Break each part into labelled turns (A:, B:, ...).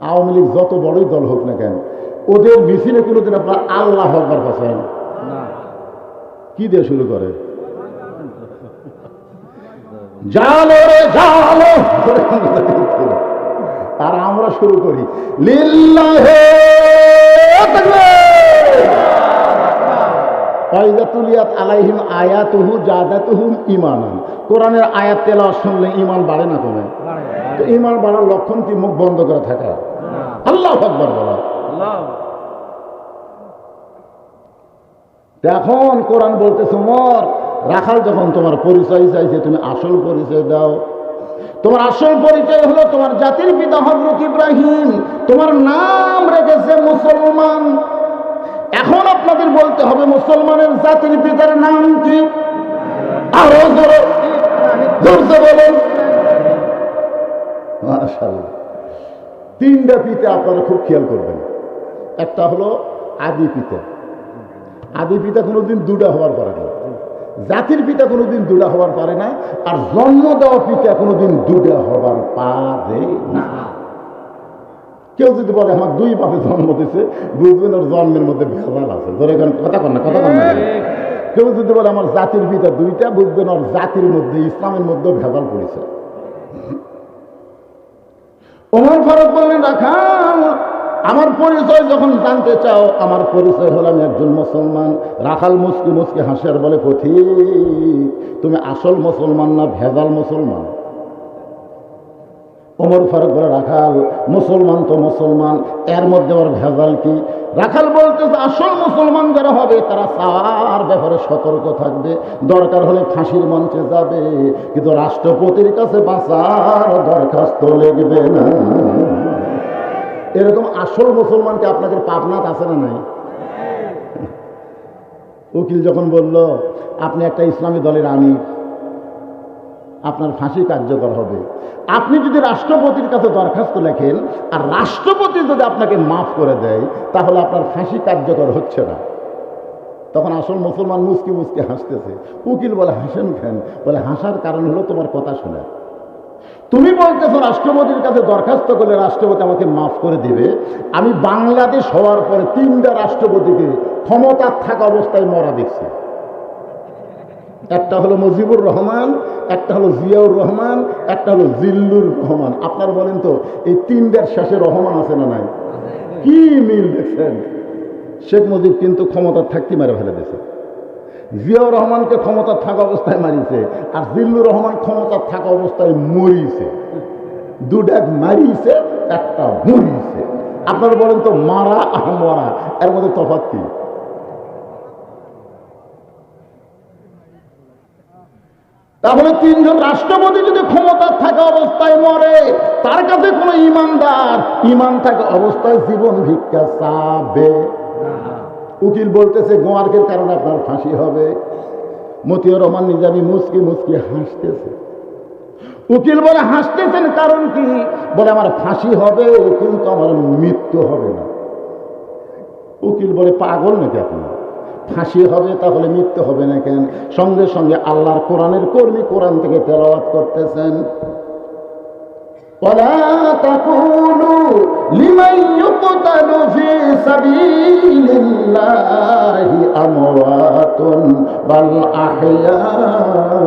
A: আওয়ামী লীগ যত বড়ই দল হোক না কেন ওদের মিছিলে কোনোদিন আপনার আল্লাহ হকবার পাচ্ছেন
B: না।
A: কি দিয়ে শুরু করে? জালো রে জালো। আর আমরা শুরু করি। লিল্লাহে তুলিয়াত আলাইহিম আয়াতুহু জাদাতুহুম ইমানান কোরআনের আয়াত তেলা শুনলে ইমান বাড়ে না কমে?
B: বাড়ে
A: তো ইমান বাড়ার লক্ষণ কি? মুখ বন্ধ করে থাকা। আল্লাহ আকবার বলা। এখন কোরআন বলতেছে মর রাখাল যখন তোমার পরিচয় চাইছে, তুমি আসল পরিচয় দাও। তোমার আসল পরিচয় হলো তোমার জাতির পিতা হজরত ইব্রাহিম। তোমার নাম রেখেছে মুসলমান। এখন আপনাদের বলতে হবে, মুসলমানের জাতির পিতার নাম কি? আরও জোরে বলেন। মাশাআল্লাহ। তিনটা পিতা আপনারা খুব খেয়াল করবেন। একটা হলো আদি পিতা। আদি পিতা কোনোদিন দুটা হওয়ার পারে না। জাতির পিতা কোনোদিন দুটা হওয়ার পারে না, আর জন্ম দেওয়া পিতা কোনোদিন দুটা হবার পারে না। কেউ যদি বলে, আমার দুই বাপে জন্ম দিছে, বুঝবেন ওর জন্মের মধ্যে ভেজাল আছে। ধরে কথা কন না, কথা কন না। কেউ যদি বলে, আমার জাতির পিতা দুইটা, বুঝবেন ওর জাতির মধ্যে, ইসলামের মধ্যেও ভেজাল পড়েছে। ওমর ফারুক বললেন, রাখাল, আমার পরিচয় যখন জানতে চাও, আমার পরিচয় হলো আমি একজন মুসলমান। রাখাল মুসকি মুসকি হাসিয়ার বলে, পথিক, তুমি আসল মুসলমান না ভেজাল মুসলমান? ওমর ফারুক বলে, রাখাল, মুসলমান তো মুসলমান, এর মধ্যে ওর ভেজাল কি? রাখাল বলতেছে, আসল মুসলমান যারা হবে, তারা সার ব্যাপারে সতর্ক থাকবে। দরকার হলে ফাঁসির মঞ্চে যাবে, কিন্তু রাষ্ট্রপতির কাছে বাঁচার দরখাস্ত লিখবে না। এরকম আসল মুসলমানকে আপনাদের পাবনাত আছে না নাই? উকিল যখন বলল, আপনি একটা ইসলামী দলের আমির আপনার ফাঁসি কার্যকর হবে। আপনি যদি রাষ্ট্রপতির কাছে দরখাস্ত লেখেন, আর রাষ্ট্রপতি যদি আপনাকে মাফ করে দেয়, তাহলে আপনার ফাঁসি কার্যকর হচ্ছে না। তখন আসল মুসলমান মুসকি মুসকি হাসতেছে। উকিল বলে, হাসেন কেন? বলে, হাসার কারণ হলো তোমার কথা শোনা। তুমি বলতেছো রাষ্ট্রপতির কাছে দরখাস্ত করলে রাষ্ট্রপতি আমাকে মাফ করে দিবে। আমি বাংলাদেশ হওয়ার পরে তিনটা রাষ্ট্রপতিকে ক্ষমতার থাকা অবস্থায় মরা দেখছি। একটা হলো মুজিবুর রহমান, একটা হলো জিয়াউর রহমান, একটা হলো জিল্লুর রহমান। আপনার বলেন তো, এই তিনটার শেষে রহমান আছে না নাই? কি মিল দেখছেন? শেখ মুজিব কিন্তু ক্ষমতার থাকতে মেরে ফেলে দিয়েছে। জিয়াউর রহমানকে ক্ষমতার থাকা অবস্থায় মারিছে আর জিল্লুর রহমান ক্ষমতার থাকা অবস্থায় মরিছে দুডাক মারিছে একটা মরিছে আপনারা বলেন তো, মারা আর মরা, এর মধ্যে তফাৎ কি? তাহলে তিনজন রাষ্ট্রপতি যদি ক্ষমতা থাকা অবস্থায় মরে, তার কাছে কোনো ইমানদার, ইমান থাকা অবস্থায় জীবন ভিক্ষা চাবে উকিল বলতেছে, গোয়ার্কের কারণে আপনার ফাঁসি হবে। মতিউর রহমান নিজামী মুসকি মুসকি হাসতেছে। উকিল বলে, হাসতেছেন কারণ কি? বলে, আমার ফাঁসি হবে, কিন্তু আমার মৃত্যু হবে না। উকিল বলে, পাগল নাকি আপনি? ফাঁসি হবে তাহলে মৃত্যু হবে না কেন সঙ্গে সঙ্গে আল্লাহর কোরআনের কর্মী কোরআন থেকে তেলাওয়াত করতেছেন ولا تقولوا لمن يقتل في سبيل الله أموات بل أحياء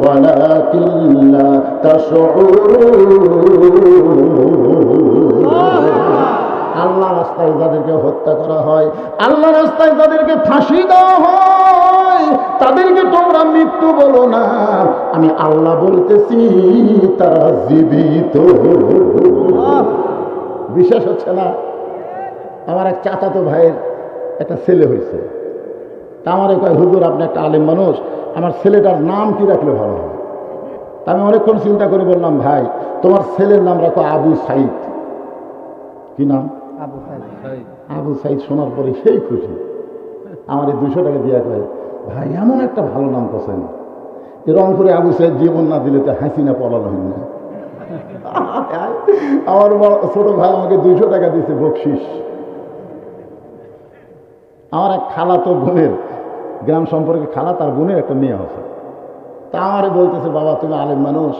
A: ولكن لا تشعرون আল্লাহ রাস্তায় যাদেরকে হত্যা করা হয়, আল্লাহ রাস্তায় যাদেরকে ফাঁসি দেওয়া হয়, তাদেরকে তোমরা মৃত্যু বলো না। আমি আল্লাহ বলতেছি, তারা জীবিত। বিশ্বাস হচ্ছে না? আমার এক চাচাতো ভাইয়ের একটা ছেলে হয়েছে। তা আমার কয়, হুজুর, আপনি একটা আলেম মানুষ, আমার ছেলেটার নাম কি রাখলে ভালো হয়? আমি অনেকক্ষণ চিন্তা করে বললাম, ভাই, তোমার ছেলের নাম রাখো আবু সাইদ। কি নাম?
B: আবু সাইদ।
A: শোনার পরে সেই খুশি। আমার এই দুশো টাকা দিয়া কয় ভাই এমন একটা ভালো নাম করছেন। এ রংপুরে আবু সাইদ জীবন না দিলে তো হাসিনা পলানো হয় না। আমার ছোট ভাই আমাকে দুইশো টাকা দিয়েছে বকশিস। আমার এক খালা তো বোনের গ্রাম সম্পর্কে খালা তার বোনের একটা মেয়ে আছে। তা আমারে বলতেছে বাবা তুমি আলেম মানুষ।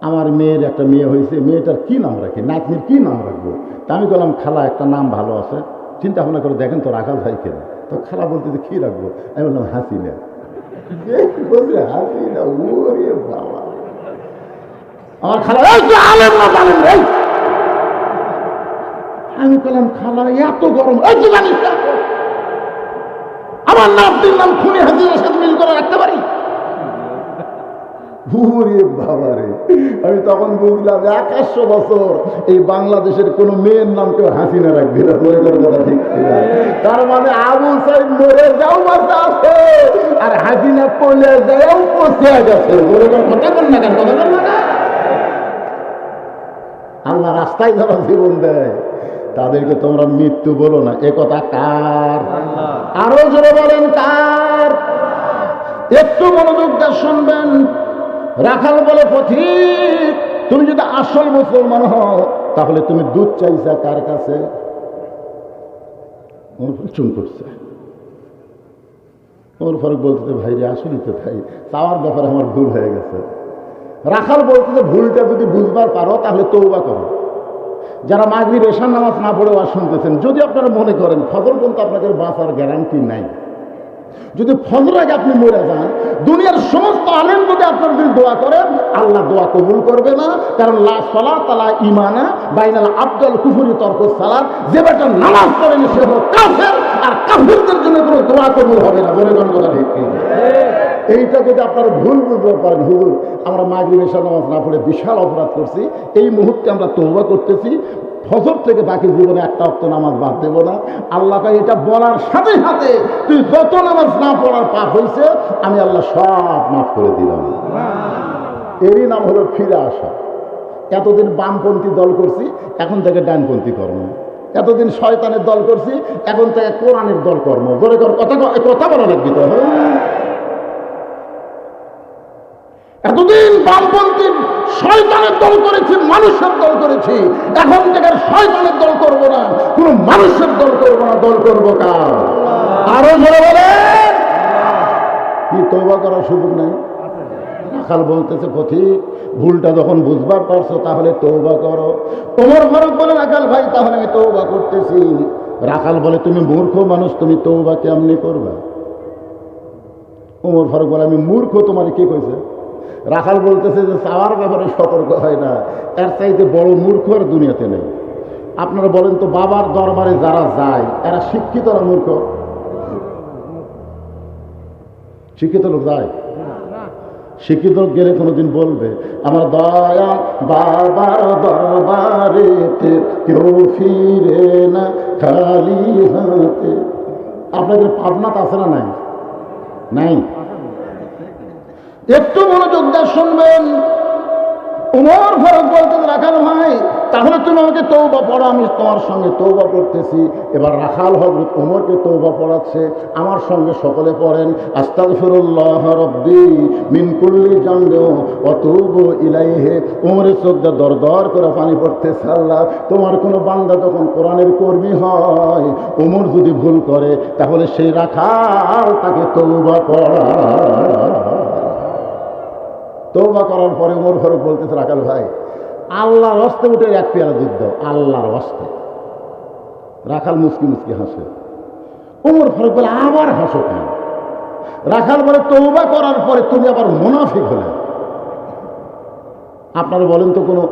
A: আমার মেয়ের একটা মেয়ে হয়েছে, মেয়েটার কি নাম রাখি? নাতনির কি নাম রাখব? তা আমি বললাম, খালা, একটা নাম ভালো আছে। চিন্তা ভাবনা করে দেখেন তো রাখাল ভাই কেন তো খালা বলতে যে কী রাখব? আমি বললাম হাসিনা ওরে বাবা। আমার খালা না আমি বললাম, খালা, এত গরম আমার নাম নাম খুনি হাসিনার সাথে মিল করে রাখতে পারি ওরে আমি তখন বুঝলাম একাশশো বছর এই বাংলাদেশের কোন মেয়ের নাম কেউ হাসিনা রাখবে না মনে করে কথা ঠিক তার মানে আবু সাইদ মরে যাও আছে আর হাসিনা পড়লে যাও পচে গেছে। মনে করে কথা কর না কেন কথা কর না আল্লাহ রাস্তায় যারা জীবন দেয় তাদেরকে তোমরা মৃত্যু বলো না। এ কথা কার? আরও জোরে বলেন কার? একটু মনোযোগ দিয়ে শুনবেন। রাখাল বলে, পথিক, তুমি যদি আসল মুসলমান হও, তাহলে তুমি দুধ চাইছা কার কাছে? চুন করছে। ওর ফারুক বলতে ভাই রে আসলেই তো ভাই চাওয়ার ব্যাপারে আমার ভুল হয়ে গেছে। রাখাল বলতে ভুলটা যদি বুঝবার পারো, তাহলে তৌবা করো। যারা মাগরিব, এশার নামাজ না পড়েও আর শুনতেছেন, যদি আপনারা মনে করেন, ফজর পর্যন্ত আপনাদের বাঁচার গ্যারান্টি নাই। যদি ফজর আগে আপনি মরে যান, দুনিয়ার সমস্ত আলেম যদি আপনার যদি দোয়া করেন আল্লাহ দোয়া কবুল করবে না। কারণ লা সলা তালা ইমানা বাইনাল আব্দুল কুফুরি তর্ক সালাদ যে বেটা নামাজ করেন সে হল কাফের। আর কাফেরদের জন্য কোনো দোয়া কবুল হবে না। বলে কথা ঠিক। এইটা যদি আপনারা ভুল বুঝতে পারেন, হুজুর, আমরা মাগরিব এশা নামাজ না পড়ে বিশাল অপরাধ করছি। এই মুহূর্তে আমরা তৌবা করতেছি। ফজর থেকে বাকি জীবনে একটা অক্ত নামাজ বাদ দেবো না। আল্লাহকে এটা বলার সাথে সাথে তুই যত নামাজ না পড়ার পাপ হয়েছে আমি আল্লাহ সব মাফ করে দিলাম। এরই নাম হলো ফিরে আসা। এতদিন বামপন্থী দল করছি, এখন থেকে ডানপন্থী কর্ম। এতদিন শয়তানের দল করছি, এখন থেকে কোরআনের দল কর্ম। জোরে কথা কথা বলা লাগবে তো বামপন্থী শয়তানের দল করেছি, মানুষের দল করেছি। এখন থেকে শয়তানের দল করব না, কোন মানুষের দল করব না, দল করব কার? আরও জোরে বলেন। কি তৌবা করার সুযোগ নাই? রাখাল বলতেছে, পথিক, ভুলটা যখন বুঝবার পারছ, তাহলে তৌবা করো। তোমার ফারুক বলে রাখাল ভাই, তাহলে আমি তৌবা করতেছি। রাখাল বলে, তুমি মূর্খ মানুষ, তুমি তৌবা কেমনি করবা? ওমর ফারুক বলে, আমি মূর্খ, তোমার কে কইছে? রাখাল বলতেছে যে চাওয়ার ব্যাপারে সতর্ক হয় না। এর চাইতে বড় মূর্খ আর দুনিয়াতে নেই। আপনারা বলেন তো, বাবার দরবারে যারা যায়, এরা শিক্ষিত না মূর্খ? শিক্ষিত লোক যায়? শিক্ষিত লোক গেলে কোনোদিন বলবে, আমার দয়া বাবার দরবারে কেউ ফিরে না, খালি হাতে। আপনাদের পাবনাত আছে না নাই? নাই? একটু মনোযোগ দিয়ে শুনবেন। উমর ফারুক বলতে রাখাল ভাই, তাহলে তুমি আমাকে তৌবা পড়ো, আমি তোমার সঙ্গে তৌবা করতেছি। এবার রাখাল হজরত উমরকে তৌবা পড়াচ্ছে, আমার সঙ্গে সকলে পড়েন, আস্তাগফিরুল্লাহ রব্বি মিন কুল্লি জামদেও অতুব ইলাইহে। উমরের চোখটা দর দর করে পানি পড়তেছে, আল্লাহ, তোমার কোনো বান্দা যখন কোরআনের কর্মী হয়, উমর যদি ভুল করে, তাহলে সেই রাখাল তাকে তৌবা পড়া তৌবা করার পরে উমর ফারুক বলতেছে রাখাল ভাই, আল্লাহর হস্তে উঠে এক পেয়ারা দুধ দাও, আল্লাহর হস্তে। রাখাল মুসকি মুসকি হাসে। উমর ফারুক বলে, আবার হাসো কেন? রাখাল বলে তৌবা করার পরে তুমি আবার মুনাফিক হলে। আপনারা বলেন তো কোনো